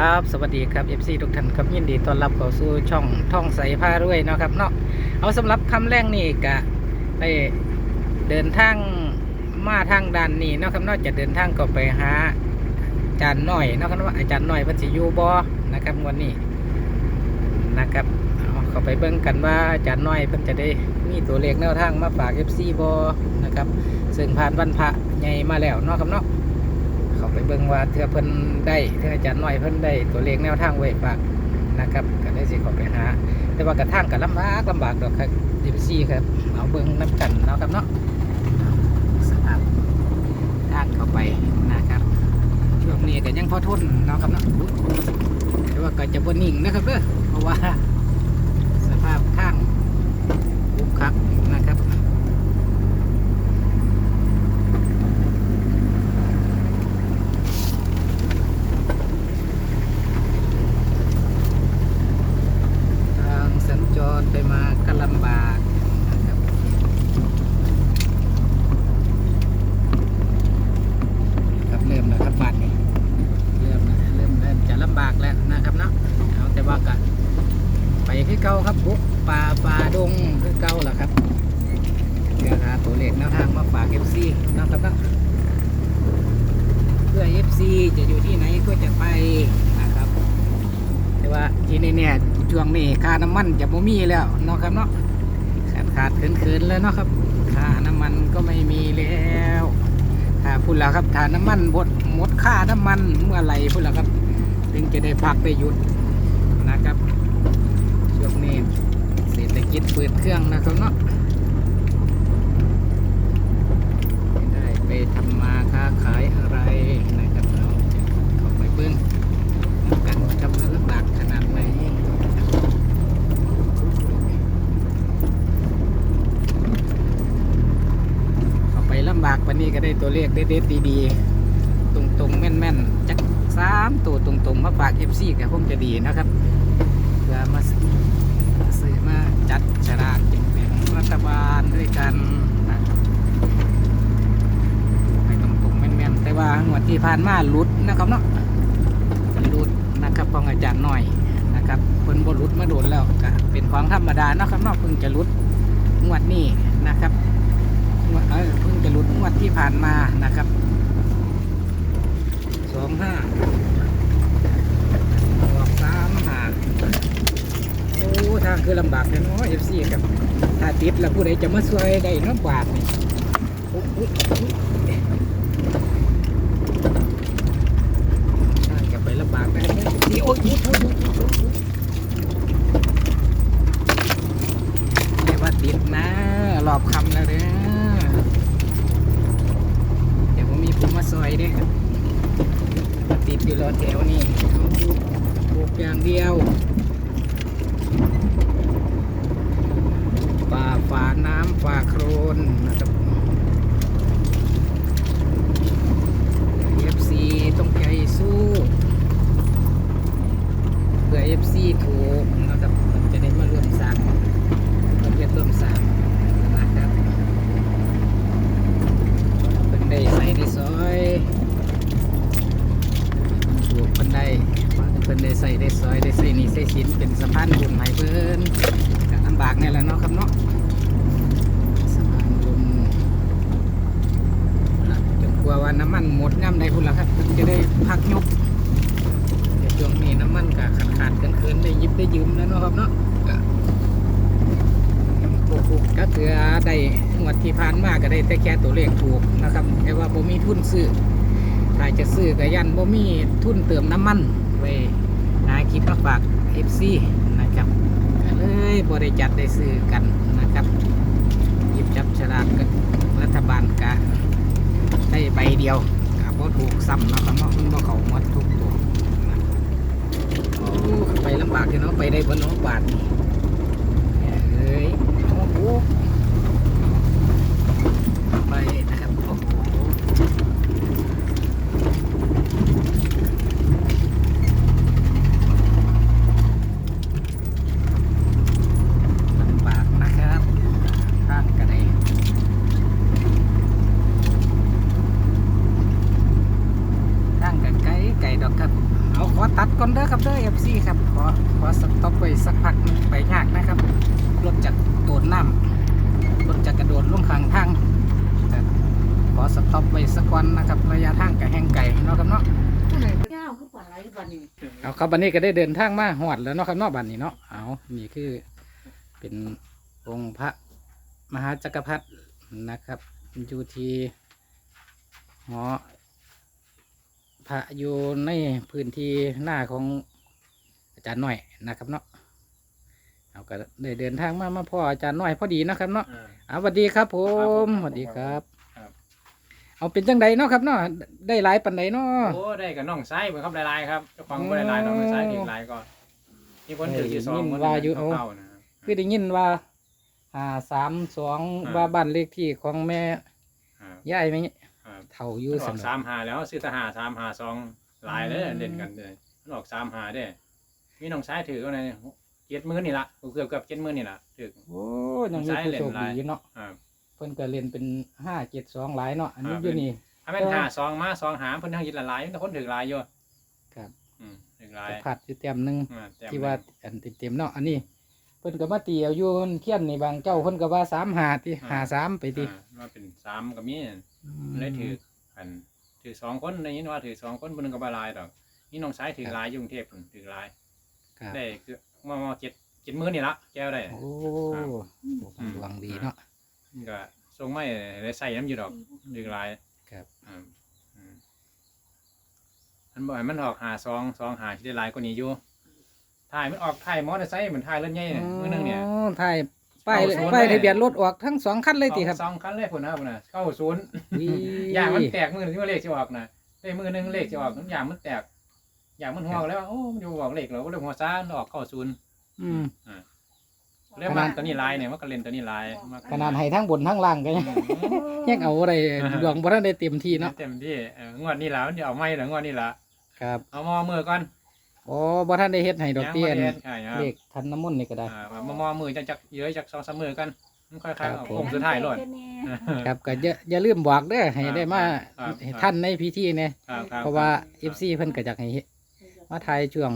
ครับสวัสดีครับ FC ทุกท่านครับยินดีต้อนรับเข้าสู่ช่องท่องใสผ้ารวยเนาะครับเนาะเอาสำหรับคำแรกนี่กะได้เดินทางมาทางด้านนี้เนาะครับเนอกจะเดินทางก็ไปหาอาจารย์หน่อยเนาะครับว่าอาจารย์หน่อยพันสิยูบอนะครับวันนี้นะครับเอาเข้าไปเบิ่งกันว่าอาจารย์หน่อยเพิ่นจะได้มีตัวเลขแนวทางมาฝาก FC บอนะครับซึ่งผ่านวันพระใหญ่มาแล้วเนาะครับเนาะ เขาไปเบิ่งว่าเธอเพิ่นได้เธออาจารย์น้อยเพิ่นได้ตัวเลขแนวทางไว้ฝากนะครับก็ได้สิขอไปหา แต่ว่ากระทั่งกับลำบากลำบากดอกครับดิบซีครับเอาเบิ่งน้ำกันเนาะครับเนาะสภาพทางเข้าไปนะครับช่วงนี้ก็ยังพอทนเนาะครับเนาะแต่ว่าก็จะบ่นิ่งนะครับเด้อเพราะว่าสภาพข้างบุกคักนะครับ ทางสัญจรไปมาก็ลำบากนะครับครับเริ่มแล้วครับบัดนี้เริ่มแล้วเริ่มเริ่มจะลำบากแล้วนะครับเนาะเอาแต่ว่าก็ไปคือเก่าครับบุกป่าป่าดงคือเก่าแหละครับเพื่อหาตัว เลขแนวทางมาฝากเอฟซีนะครับเนะเพื่อเอฟซีจะอยู่ที่ไหนก็จะไปนะครับ แต่ว่าที่นี่เนี่ยช่วงนี้ค่าน้ำมันจะบ่มีแล้วเนาะครับเนาะขาดขาดเขินเขินๆแล้วเนาะครับค่าน้ำมันก็ไม่มีแล้วถ้าพูดแล้วครับถ้าน้ำมันหมดหมดค่าน้ำมันเมื่อไหร่พูดแล้วครับ ถึงจะได้พักได้หยุดนะครับช่วงนี้เศรษฐกิจเปิดเครื่องนะครับเนาะไม่ได้ไปทำมาค้าขายอะไรนะครับเราเข้าไปเบิ้ง กันกำลังลำบากขนาดไหนเอาไปลำบากปานนี้ก็ได้ตัว เด็ดๆดีๆ ตรงๆ แม่นๆจักสามตัวตรงๆ มาฝากเอฟซีก็คงจะดีนะครับเพื่อมาซื้อมาจัดฉลากกินแบ่งรัฐบาลด้วยกันนะครับให้ตรงๆ แม่นๆ แต่ว่างวดที่ผ่านมาหลุดนะครับเนาะรุดนะครับของอาจารย์หน่อยนะครับเพิ่นบ่รุดมาโดนแล้วก็เป็นของธรรมดาเนาะครับเนอกเพิ่งจะรุดงวดนี้นะครับ เออเพิ่งจะรุดงวดที่ผ่านมานะครับสองห้าออกสามห้าโอ้ทางคือลำบากเลยเนาะเอฟซีครับถ้าติดแล้วผู้ใดจะมาช่วยได้น้ำบาทนี่โอ้ยใช่จะไปลำบากนะนี่โอ้ยโอ้ยโอ้ยโอ้ยโอ้ยเรียกว่าติดนะรอบคำแล้วเด้อเดี๋ยวผมมีผมมาซอยเด้วยครับติดอยู่รอ แถวนี่เอาปลูกอย่างเดียวป่าฝาน้ำฝาโครนนะครับ FC ต้องใจสู้ เพื่อ FC ถูกนะครับจะได้มาร่วมสร้างร่วมเฮ็ดร่วมสร้างนะครับเป็นได้ใส่ได้ซอยถูกเป็นได้เป็นได้ใส่ได้ซอยได้ใส่หนี่ใส่สินเป็นสะพานบุญให้เพิ่นก็ลำบากนี่แหละเนาะครับเนาะสะพานบุญ จนกลัวว่าน้ำมันหมดย่ำใดพุ่นละครับถึงจะได้พักยกเดี๋ยวช่วงนี้น้ำมันก็ขาดขาดกันเคินๆได้ห ยิบได้ยืมแล้วเนาะครับเนาะก็ปลูกๆก็เถือได้งวดที่ผ่านมาก็ได้แต่แค่ตัวเลขถูกนะครับแต่ว่าบ่มีทุนซื้อถ้าจะซื้อก็ยันบ่มีทุนเติมน้ำมันไว้หาคิดมาฝาก FC นะครับก็เลยบ่ได้จัดได้ซื้อกันนะครับหยิบจับฉลากกันรัฐบาลกะได้ใบเดียวกับว่าถูกซ้ำเนาะครับเนาะมันบ่เขาหมดทุกตัวโอ้ไปลำบากเลยเนาะ ไปได้บนน้องบาทนี่เอ้ยโอ้โหไปนะครับโอ้โหลำบากนะครับทางกระได ตั้งกันไกลไก่ดอครับเอาขอตัดก่อนก่อนเดอครับเด้อ FC ครับขอขอสต็อปไว้สักพักไปยากนะครับรถจากโดดน้ำรถจากกระโดดลงข้างทางขอสต็อปไว้สักวันนะครับระยะทางกับแห้งไก่เนาะครับเนาะเอาครับวันนี้ก็ได้เดินทางมาหอดแล้วเนาะครับเนาะบัดนี้เนาะเอานี่คือเป็นองค์พระมหาจักรพรรดินะครับอยู่ที่หอ พระอยู่ในพื้นที่หน้าของอาจารย์หน่อยนะครับเนาะเอาก็ได้เดินทางมามาพ่ออาจารย์หน่อยพอดีเนาะครับเนาะอ่า เอาสวัสดีครับผครับผมมสวัสดีครับ ครับ เอาเป็นจังใดเนาะครับเนาะได้หลายปันใดเนาะ โอ้ได้กับน้องไส้เหมือนครับลายๆครับเจ้าของบ่ได้ลายน้องไส้ถึงลายก็มีคนถืออยู่สองคนเข้าๆนะครับ คือได้ยินว่าอ่าสามสองอ่า ว่าบ้านเลขที่ของแม่ครับย่ายไหม ครับเท่าอยู่มันอสอกมสามหาแล้วซื้อทหารสามหาสองลายเลยอืมเด่นกันเลยมันออกสามหาเด้มีน้องไส้ถือก็ในเจ็ดหมื่นนี่ละเกือบเกือบเจ็ดหมื่นนี่ละถือ โอ้ยังมีผู้โชคดีอยู่เนาะครับ เพิ่นก็เล่นเป็นห้าเจ็ดสองหลายเนาะอันนี้อ่าอยู่นี่ ถ้าเป็นหาสองมาสองหาเพิ่นทั้งยิดละลายแต่คนถือลายอยู่ครับ อืมถือลายก็ผัดอยู่เต็มหนึงอ่าแต่ที่ว่าอันเต็มๆเนาะอันนี้เพิ่นก็มาตีเอาอยู่เทียนนี่บางเจ้าเพิ่นก็ว่าสามหาที่หาสามไปติอ่าว่าเป็นสามก็มีมันได้ถืออันถือสองคนได้ยินว่าถือสองคนบนนึงก็บาลายดอกนี่น้องไส้ถือลายอยู่กรุงเทพฯพุ่นถือลายครับได้คือมามาเจ็ดเจ็ดหมื่นนี่ละแก้วได้ โอ้ครับดวงดีเนาะ มันก็ทรงไม่ได้ใส่น้ำอยู่ดอกถือลายครับ อืมอืมมันบอกให้มันออกหาซองซองหาที่ได้ลายกว่านี้อยู่ ถ่ายมันออกถ่ายมอเตอร์ไซค์เหมือนถ่ายรถใหญ่เนี่ยมือนึงเนี่ย อ๋อถ่ายป้ายเข้าศูนย์ป้ายเลยทะเบียนรถออกทั้งสองคันเลยติครับ สองคันเลยพุ่นนะพุ่นนะเข้าศูนย์วิอย่างมันแตกมือที่ว่าเลขจะออกนะได้มือหนึงเลขจะออกน้ำยางมันแตก อย่างมันหัวแล้วโอ้มันจะบอกเลขเหรอก็เลยหัวซ่านออกเข้าศูนย์อืม เรียกมาตัวนี้ลายเนี่ยมันก็เล่นตัวนี้ลายมันก็ขนาดให้ทั้งบนทั้งล่างก็ยังอืมยังเอาอะไรดวงบ่ทันได้เต็มที่เนาะเต็มที่เอองวดนี้แล้วมันจะเอาไม่เหรองวดนี้ละครับ เอามอมือก่อน โอ้บ่ทันได้เฮ็ดให้ดอกเตี้ยนยังบ่ได้ฮ็ดใช่ครับเลขคันน้ำมนต์นี่ก็ได้อ่ามามอมือจะจักเยอะจากสองสามมือกันมันค่อยๆครัเอาบผมโค้งสุดท้ายรถครับก็อย่าอย่าลืมบอกเด้อให้ได้มาครับให้ท่านในพิธีเนี่ยครับครับเพราะว่า FC เพิ่นก็อยากให้เฮ็ดมาถ่ายช่วง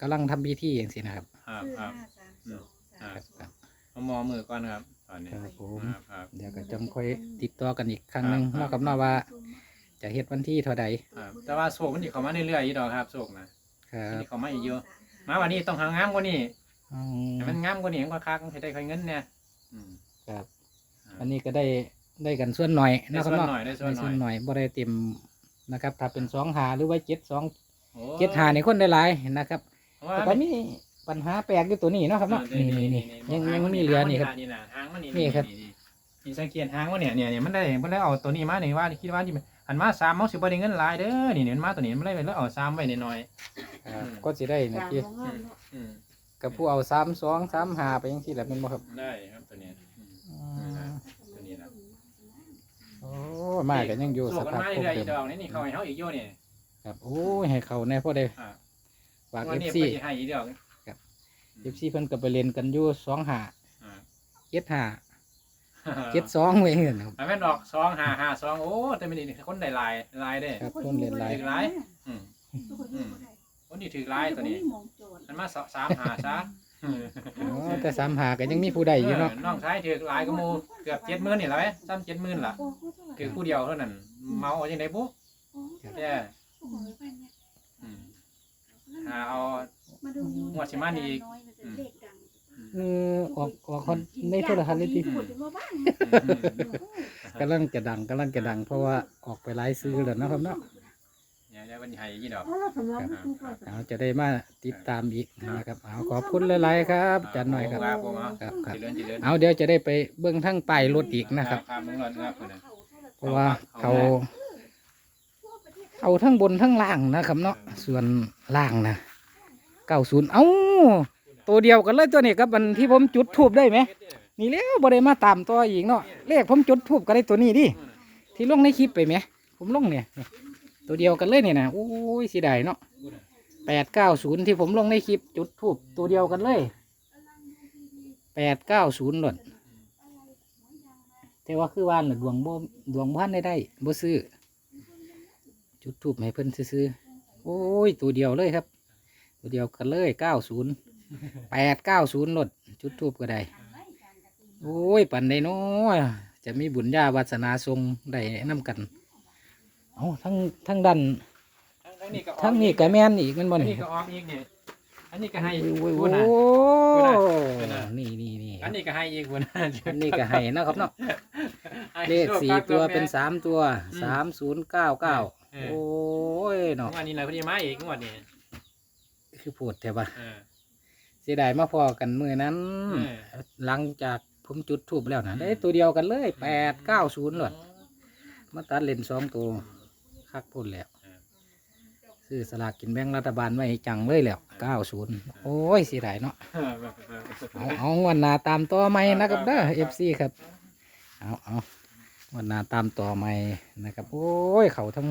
กำลังทำพิธีจังซี่นะครับครับครับครับครับมามอมือก่อนครับตอนนี้ครับผมครับครับเดี๋ยวก็จังค่อยติดต่อกันอีกครั้งหนึงเนาะครับเนาะว่า จะเฮ็ดวันที่เท่าใดครับแต่ว่าโศกมันจะเข้ามาเรื่อยๆอยู่ดอกครับโศกนะ ครับมันจะเข้ามาอีกเยอะมาวันนี้ต้องหางามกว่านี้อืให้มมันงามกว่านี้มันก็คักมันสิได้ค่อยเงินเนี่ยอืม ครับ อันนี้ก็ได้ได้กันส่วนหน่อยได้นะคส่รับวนเนาะหน่อยได้ส่วนได้หส่วนหน่น่อยอยบ่ได้เต็มนะครับ ถ้าเป็นสองหาหรือว่าเจ็ดสองโอ้เจ็ดหาในคนได้หลายนะครับเพราะว่าแต่ก็มีปัญหาแปลกอยู่ตัวนี้เนาะครับเนาะนี่นี่นี่ยังยังมีเหลือนี่ครับ นี่นะหางมันนี่นี่ครับ นี่สังเกตหางมันเนี่ยเนี่ยเนี่ยมันได้มันได้เอาตัวนี้มาเนี่ยว่าคิดว่าที่มัน หันมาสามมันสิบ่ได้เงินหลายเด้อนี่เนี่ยมันมาตัวนี้มันได้ไปแล้วเอาสามไว้หน่อยครับอืมก็สิได้นะพี่ๆอืมกับผู้เอาสามสองสามหาไปยังที่แหละเป็นบ่ครับได้ครับตัวนี้ อืมอือืมตัวนี้นะโอ้มากันยังอยู่สสู้กันภาพมาคงเรื่อยๆเดิอีมดอกนี่นี่เขาให้เฮาอีกโยนี่ ครับโอ้ยให้เขาแน่พอได้อ่าฝาก วันเอฟนี้ซีเพิ่นสิให้อีกดอกเอฟซีเพิ่นก็ไปเล่นกันอยู่สองหาอ่า เจ็ดหา เจ็ดสองไว้เงินครับ อันแม่นออกสองห้าห้าสองโอ้แต่ไม่นี่คนได้หลายหลายเด้ ครับคนเล่นหลาย ถือหลาย อืมคนนี้ถือหลายตัวนี้อันมาสสามหาซะอ๋อแต่สามหาก็ยังมีผู้ใดอยู่เนาะเออน้องชายถือหลายก็หมูเกือบเจ็ดหมื่นนี่แหละเว้ยซ้ำเจ็ดหมื่นล่ะถือผู้เดียวเท่านั้นเมาเอาจังไดบุ๊แย่อืมหาเอา งวดสิมานี่อีก เออออกออกคนในโทรทัศน์เลยทีอืมกำลังจะดังกำลังจะดัง เพราะว่าออกไปไลฟ์ซื้อแล้วเนาะครับเนาะเนี่ยได้วันนี้ให้ยี่ดอกเอาจะได้มาติดตามอีกนะครับเอาขอบคุณหลายๆครับจันหน่อยครับครับผมครับครับจิเลินจิเลินเอาเดี๋ยวจะได้ไปเบื้องทั้งป้ายรถอีกนะครับครับมึงรอดครับเพิ่นน่ะเพราะว่าเขาเอาทั้งบนทั้งล่างนะครับเนาะส่วนล่างนะเก้าศูนย์เอ้า ตัวเดียวกันเลยตัวนี้กับอันที่ผมจุดทูบได้ไหมนี่แล้วบ่ได้มาตามตัวอีกเนาะเลขผมจุดทูบก็ได้ตัวนี้ดิที่ลงในคลิปไปไหมผมลงเนี่ยตัวเดียวกันเลยเนี่ยนะโอ้ยสียดายเนาะแปดเก้าศูนย์ที่ผมลงในคลิปจุดทูบตัวเดียวกันเลยแปดเก้าศูนย์หล่นแต่ว่าคือว่าน่ะดวงบ่ดวงบ้านได้ได้บ่ซื้อจุดทูบให้เพิ่นซื้อโอ้ยตัวเดียวเลยครับ ตัวเดียวกันเลยเก้าศูนย์ แปดเก้าศูนย์รถจุดทูบก็ได้ โอ้ย ปันได้น้อยจะมีบุญญาวาสนาทรงได้น้ำกันเอาทั้งทั้งดันทั้งนี้ก็ออกทั้งนี้ก็แม่นอีกแมันบ่อันนี่นี้ก็ออกอีกนี่อันนี้ก็ให้โอ้ยคุโอ้ณยนะโอ้คุณน่ะนี่นี่นี่อันนี้ก็ให้อีกคุณนะอันนี้ก็ให้นะครับเนาะให้เลขสี่โชคตัวครับเป็นแม่สามตัวอืมสามศูนย์เก้าเก้าเออโอ้ยเนาะงวันนี้เลยพอดีมาอีกงวดนี้คือพูดแต่ว่า เออเสียดายมาพอกันมือนั้นเออหลังจากผมจุดทูบแล้วนะได้ตัวเดียวกันเลยแปดเก้าศูนย์หลดมาตัดเลนสองตัวคักพุ่นแล้วซื้อสลากกินแบ่งรัฐบาลไว้ให้จังเลยแล้วเก้าศูนย์โอ้ยเสียดายเนาะเออเอาเอางวันหนาตามต่อใหม่นะครับเด้อเอฟซีครับเอาเอางวันหนาตามต่อใหม่นะครับ โอ้ยเขาทั้ง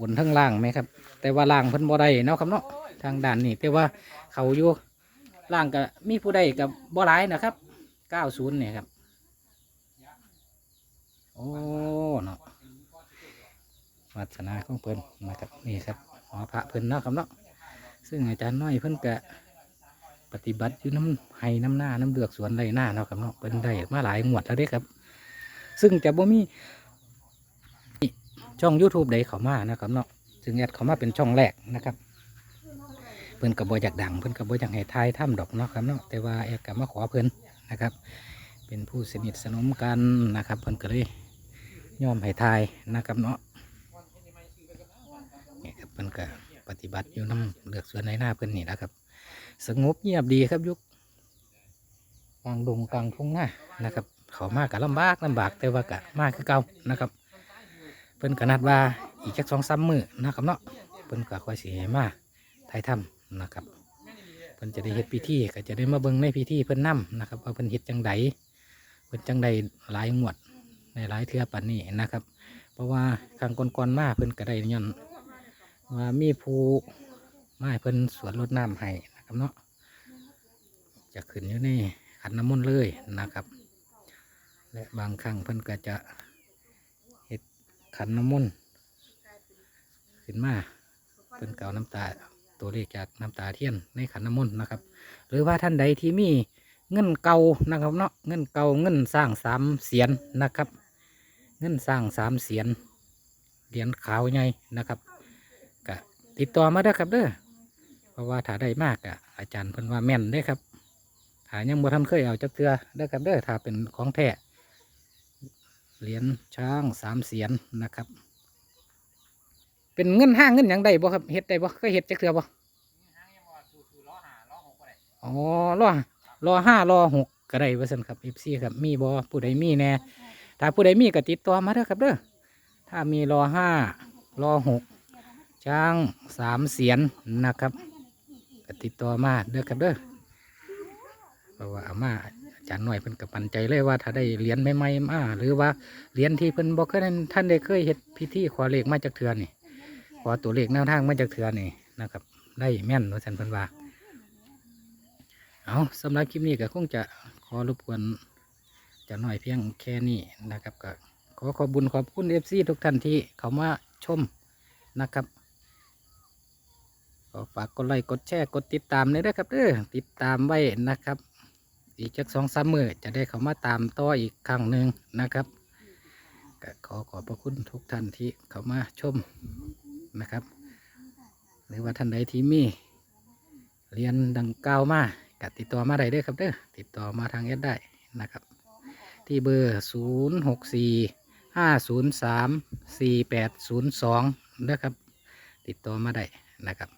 บนทั้งล่างไหมครับ แต่ว่าล่างเพิ่นบ่ได้เนาะครับเนาะทางด่านนี่แต่ว่าเขาอยู่ ล่างกับมีผู้ใดกับบ่หลายนะครับเก้าศูนย์เนี่ยครับ โอ้เนาะวัฒนาของเพิ่นนะครับนี่ครับหอพระเพิ่นเนาะครับเนาะซึ่งอาจารย์น้อยเพิ่นกะปฏิบัติอยู่น้ำไห้น้ำหน้าน้ำเลือกสวนไรหน้าเนาะครับเนาะเพิ่นได้มาหลายงวดแล้วเด้ครับ ซึ่งจะบ่มีช่อง YouTube ใดเขามานะครับเนาะซึ่งแอดเขามาเป็นช่องแรกนะครับ เพิ่นก็บ่อยากดัง เพิ่นก็บ่อยากให้ทายถ้ำดอกเนาะครับเนาะแต่ว่าแอดก็มาขอเพิ่นนะครับ เป็นผู้สนิทสนมกันนะครับ เพิ่นก็เลยยอมให้ทายนะครับเนาะนี่ครับเพิ่นก็ปฏิบัติอยู่น้ำเลือกสวนในหน้าเพิ่นนี่นะครับ สงบเงียบดีครับยุคกลางดงกลางทุ่งหน้านะครับ เขามากกะลำบากลำบากแต่ว่ากะมากคือเก่านะครับ เพิ่นก็นัดว่าอีกจักสองสามมือนะครับเนาะเพิ่นก็คอยสีให้มาไทยถ้ำ นะครับเพิ่นจะได้เฮ็ดพิธีก็จะได้มาเบิ่งในพิธีเพิ่นนํนะครับว่าเพิ่นเฮ็ดจังใดเพิ่นจังใดหลายงวดในหลายเทือปานนี้นะครับ เพราะว่าครั้งก่อนๆมาเพิ่นก็ได้ย้อนว่ามีผู้มาเพิ่นสวนรดน้ำให้นะครับเนาะจะขึ้นอยู่ในขันน้ำมนต์เลยนะครับ และบางครั้งเพิ่นก็จะเฮ็ดขันน้ำมนต์ขึ้นมาเพิ่นเก่าน้ำตา ตัวเลขจากน้ำตาเทียนในขันน้ำมนต์นะครับ หรือว่าท่านใดที่มีเงินเก่านะครับเนาะเงินเก่าเงินสร้างสามเสียนนะครับ เงินสร้างสามเสียนเหรียญขาวใหญ่นะครับก็ติดต่อมาได้ครับเด้อเพราะว่าถ้าได้มากอะอาจารย์เพิ่นว่าแม่นได้ครับถ้ายังบ่ทันเคยเอาจักเทือได้ครับเด้อถ้าเป็นของแท้เหรียญช้างสามเสียนนะครับ เป็นเงินห้างเงินหยังได้บ่ครับเฮ็ดได้บ่เคยเฮ็ดจักเทือบ่อ๋อรอรอห้ารอหกก็ได้ว่าสันครับเอฟซีครับมีบอผู้ใดมีแน่ถ้าผู้ใดมีก็ติดต่อมาเด้อครับเด้อถ้ามีรอห้ารอหกช้างสามเสียนนะครับก็ติดต่อมาเด้อครับเด้อเพราะว่าเอามาอาจารย์หน่อยเพิ่นกับปันใจเลยว่าถ้าได้เหรียญใหม่ๆมาหรือว่าเหรียญที่เพิ่นบอกเคยท่านได้เคยเฮ็ดพิธีขอเลขมาจากเถือนี่ ขอตัวเลขแนวทางมาจากเถือนี่นะครับ ได้แม่นว่าสันพิ่นว่าเอาสำหรับคลิปนี้ก็คงจะขอรบกวนจะหน่อยเพียงแค่นี้นะครับก็ขอขอบบุญขอบคุณเอฟซีทุกท่านที่เขามาชมนะครับก็ฝากกดไลค์กดแชร์กดติดตามเลยนะครับเด้อติดตามไว้นะครับ อีกจักสองสามมือจะได้เขามาตามต่ออีกครั้งหนึ่งนะครับก็ขอขอบพระคุณทุกท่านที่เขามาชม นะครับ หรือว่าท่านใดที่มีเรียนดังกล่าวมาก็ติดต่อมาได้เด้อครับเด้อติดต่อมาทางแอดได้นะครับ ที่เบอร์ 0 6 4 5 0 3 4 8 0 2นะครับ ติดต่อมาได้นะครับ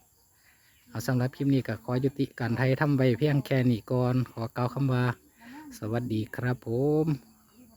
เอาสำหรับคลิปนี้ก็ขอยุติการไทยทำไว้เพียงแค่นี้ก่อน ขอกล่าวคำว่า สวัสดีครับผม